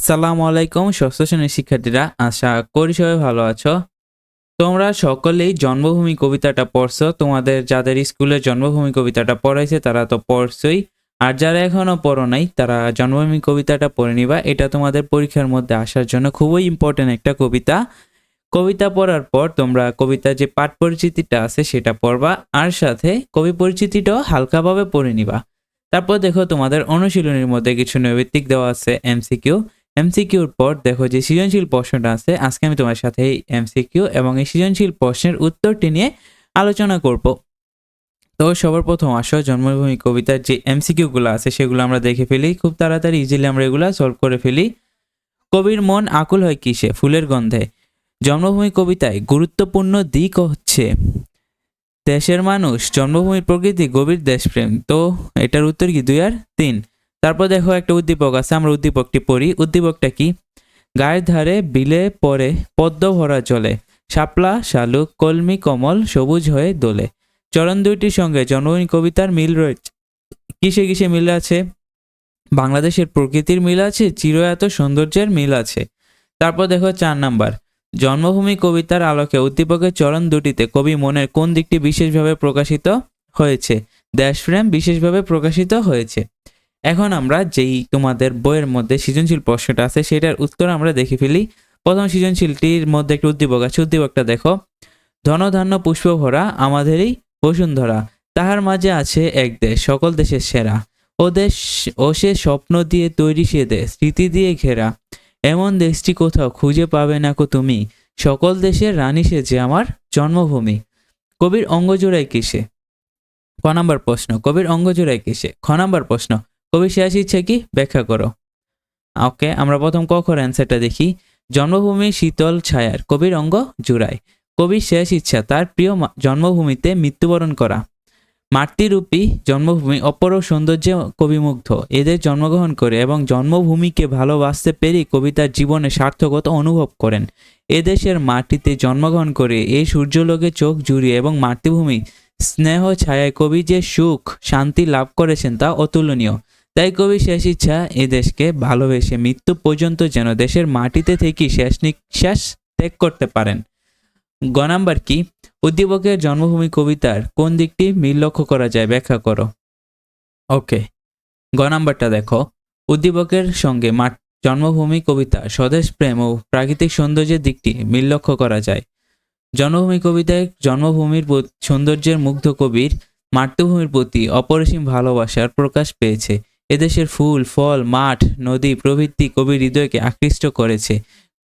আসসালামু আলাইকুম, ষষ্ঠ শ্রেণির শিক্ষার্থীরা। আশা করি সবাই ভালো আছো। তোমরা সকলেই জন্মভূমি কবিতাটা পড়ছো। তোমাদের যাদের স্কুলে জন্মভূমি কবিতাটা পড়াইছে, তারা তো পড়ছই। আর যারা এখনও পড়ো নাই, তারা জন্মভূমি কবিতাটা পড়ে নিবা। এটা তোমাদের পরীক্ষার মধ্যে আসার জন্য খুবই ইম্পর্টেন্ট একটা কবিতা। কবিতা পড়ার পর তোমরা কবিতার যে পাঠ পরিচিতিটা আছে, সেটা পড়বা। আর সাথে কবি পরিচিতিটাও হালকাভাবে পড়ে নিবা। তারপর দেখো তোমাদের অনুশীলনীর মধ্যে কিছু নৈবিত্তিক দেওয়া আছে, এমসিকিউ। এমসিকিউর পর দেখো যে সৃজনশীল প্রশ্নটা আছে, আজকে আমি তোমার সাথে এই এমসিকিউ এবং এই সৃজনশীল প্রশ্নের উত্তরটি নিয়ে আলোচনা করব। তো সবার প্রথম আসো, জন্মভূমি কবিতার যে এমসিকিউগুলো আছে সেগুলো আমরা দেখে ফেলি, খুব তাড়াতাড়ি ইজিলি আমরা এগুলো সলভ করে ফেলি। কবির মন আকুল হয় কিসে? ফুলের গন্ধে। জন্মভূমি কবিতায় গুরুত্বপূর্ণ দিক হচ্ছে দেশের মানুষ, জন্মভূমির প্রকৃতি, গভীর দেশপ্রেম। তো এটার উত্তর কি, দুই আর তিন? তারপর দেখো একটা উদ্দীপক আছে, আমরা উদ্দীপকটি পড়ি। উদ্দীপকটা কি? গায়ের ধারে বিলে পরে পদ্ম ভরা চলে শাপলা, শালুক, কলমি, কমল, সবুজ হয়ে দোলে। চরণ দুইটির সঙ্গে জন্মভূমি কবিতার মিল রয়েছে। কিসে কিসে মিল আছে? বাংলাদেশের প্রকৃতির মিল আছে চিরয়াত সৌন্দর্যের মিল আছে। তারপর দেখো চার নাম্বার। জন্মভূমি কবিতার আলোকে উদ্দীপকের চরণ দুটিতে কবি মনের কোন দিকটি বিশেষভাবে প্রকাশিত হয়েছে? দেশপ্রেম বিশেষভাবে প্রকাশিত হয়েছে। এখন আমরা যেই তোমাদের বইয়ের মধ্যে সৃজনশীল প্রশ্নটা আছে, সেটার উত্তর আমরা দেখে ফেলি। প্রথম সৃজনশীলটির মধ্যে একটা উদ্দীপক আছে, উদ্দীপকটা দেখো। ধনধান্য পুষ্প ভরা আমাদেরই বসুন্ধরা, তাহার মাঝে আছে এক দেশ, সকল দেশের সেরা। ও দেশ, ও সে স্বপ্ন দিয়ে তৈরি সে দেশ, স্মৃতি দিয়ে ঘেরা। এমন দেশটি কোথাও খুঁজে পাবে না কো তুমি? সকল দেশের রানী সে যে আমার জন্মভূমি। কবির অঙ্গ জোড়ায় কিসে? ক নাম্বার প্রশ্ন, কবির অঙ্গজোড়ায় কিসে? খ নাম্বার প্রশ্ন কবির শেষ ইচ্ছা কি? ব্যাখ্যা করো। ওকে, আমরা প্রথম ক খর অ্যান্সারটা দেখি। জন্মভূমি শীতল ছায়ার, কবির অঙ্গ জুড়ায়। কবির শেষ ইচ্ছা, তার প্রিয় জন্মভূমিতে মৃত্যুবরণ করা। মাতৃরূপী জন্মভূমি, অপর সৌন্দর্যে কবিমুগ্ধ। এদের জন্মগ্রহণ করে এবং জন্মভূমিকে ভালোবাসতে পেরে কবিতার জীবনে সার্থকতা অনুভব করেন। এদেশের মাটিতে জন্মগ্রহণ করে এই সূর্যলোকে চোখ জুড়িয়ে এবং মাতৃভূমি স্নেহ ছায়ায় কবি যে সুখ, শান্তি লাভ করেছেন তা অতুলনীয়। তাই কবি শেষ ইচ্ছা এ দেশকে ভালোবেসে মৃত্যু পর্যন্ত যেন দেশের মাটিতে থেকে শেষ নিঃশ্বাস ত্যাগ করতে পারেন। গ নাম্বার কি? উদ্দীপকের জন্মভূমি কবিতার কোন দিকটি মিল লক্ষ্য করা যায় ব্যাখ্যা করো। ওকে। গ নাম্বারটা দেখো। উদ্দীপকের সঙ্গে মাঠ জন্মভূমি কবিতা স্বদেশ প্রেম ও প্রাকৃতিক সৌন্দর্যের দিকটি মিল লক্ষ্য করা যায়। জন্মভূমি কবিতায় জন্মভূমির সৌন্দর্যের মুগ্ধ কবির মাতৃভূমির প্রতি অপরিসীম ভালোবাসার প্রকাশ পেয়েছে। এদেশের ফুল, ফল, মাঠ, নদী প্রভৃতি কবির হৃদয়কে আকৃষ্ট করেছে।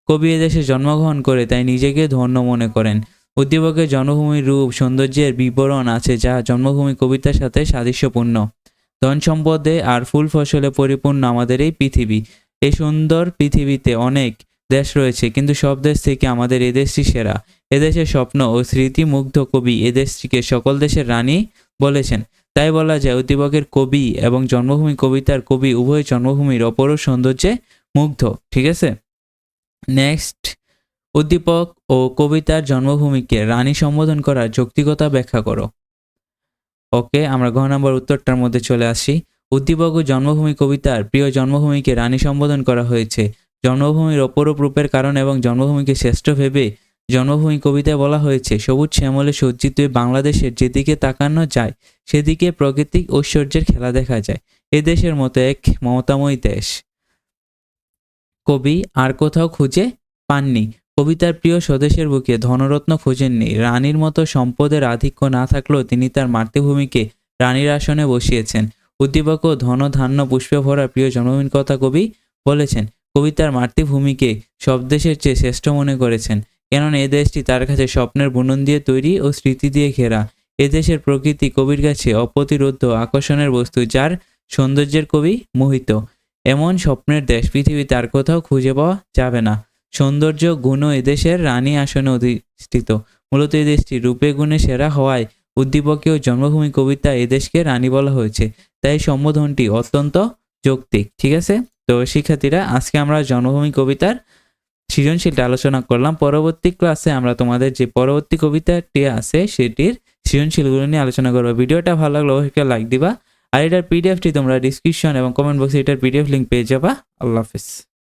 কবি এদেশে জন্মগ্রহণ করে, তাই নিজেকে ধন্য মনে করেন। উদ্দীপকের জন্মভূমির রূপ, সৌন্দর্যের বিবরণ আছে, যা জন্মভূমি কবিতার সাথে সাদৃশ্যপূর্ণ। ধন সম্পদে আর ফুল ফসলে পরিপূর্ণ আমাদের এই পৃথিবী। এই সুন্দর পৃথিবীতে অনেক দেশ রয়েছে, কিন্তু সব দেশ থেকে আমাদের এদেশটি সেরা। এদেশের স্বপ্ন ও স্মৃতিমুগ্ধ কবি এদেশটিকে সকল দেশের রানী বলেছেন। তাই বলা যায় উদ্দীপকের কবি এবং জন্মভূমি কবিতার কবি, উভয় জন্মভূমির অপর সৌন্দর্যে মুগ্ধ। ঠিক আছে? নেক্সট উদ্দীপক ও কবিতার জন্মভূমিকে রানী সম্বোধন করার যৌক্তিকতা ব্যাখ্যা করো। ওকে আমরা ঘ নম্বর উত্তরটার মধ্যে চলে আসি। উদ্দীপক ও জন্মভূমি কবিতার প্রিয় জন্মভূমিকে রানী সম্বোধন করা হয়েছে। জন্মভূমির অপরূপ রূপের কারণ এবং জন্মভূমিকে শ্রেষ্ঠ ভেবে জন্মভূমি কবিতায় বলা হয়েছে, সবুজ শ্যামলে সজ্জিত বাংলাদেশের যেদিকে তাকানো যায়, সেদিকে প্রাকৃতিক ঐশ্বর্যের খেলা দেখা যায়। এ দেশের মতো এক মমতাময়ী দেশ। কবি আর কোথাও খুঁজে পাননি। কবিতার প্রিয় স্বদেশের বুকে ধনরত্ন খোঁজেননি। রানীর মতো সম্পদের আধিক্য না থাকলেও তিনি তার মাতৃভূমিকে রানীর আসনে বসিয়েছেন। উদ্দীপক ও ধন ধান্য পুষ্পে ভরা প্রিয় জন্মভূমির কথা কবি বলেছেন, কবিতার মাতৃভূমিকে সব দেশের চেয়ে শ্রেষ্ঠ মনে করেছেন। কেননা এ দেশটি তার কাছে স্বপ্নের বুনন দিয়ে তৈরি ও স্মৃতি দিয়ে ঘেরা। এ দেশের প্রকৃতি কবির কাছে অপ্রতিরোধ্য আকর্ষণের বস্তু যার সৌন্দর্যের কবি মোহিত। এমন স্বপ্নের দেশ পৃথিবীতে আর কোথাও খুঁজে পাওয়া যাবে না। সৌন্দর্য গুণ এদেশের রানী আসনে অধিষ্ঠিত। মূলত এই দেশটি রূপে গুণে সেরা হওয়ায় উদ্দীপকীয় জন্মভূমি কবিতা এদেশকে রানী বলা হয়েছে। তাই সম্বোধনটি অত্যন্ত যৌক্তিক, ঠিক আছে? তো শিক্ষার্থীরা, আজকে আমরা জন্মভূমি কবিতার সৃজনশীলটা আলোচনা করলাম। পরবর্তী ক্লাসে আমরা তোমাদের যে পরবর্তী কবিতাটি আছে, সেটির সৃজনশীলগুলো নিয়ে আলোচনা করব। ভিডিওটা ভালো লাগলে অবশ্যই লাইক দিবা। আর এটার পিডিএফটি তোমরা ডিসক্রিপশন এবং কমেন্ট বক্সে এটার পিডিএফ লিঙ্ক পেয়ে যাবা। আল্লাহ হাফিজ।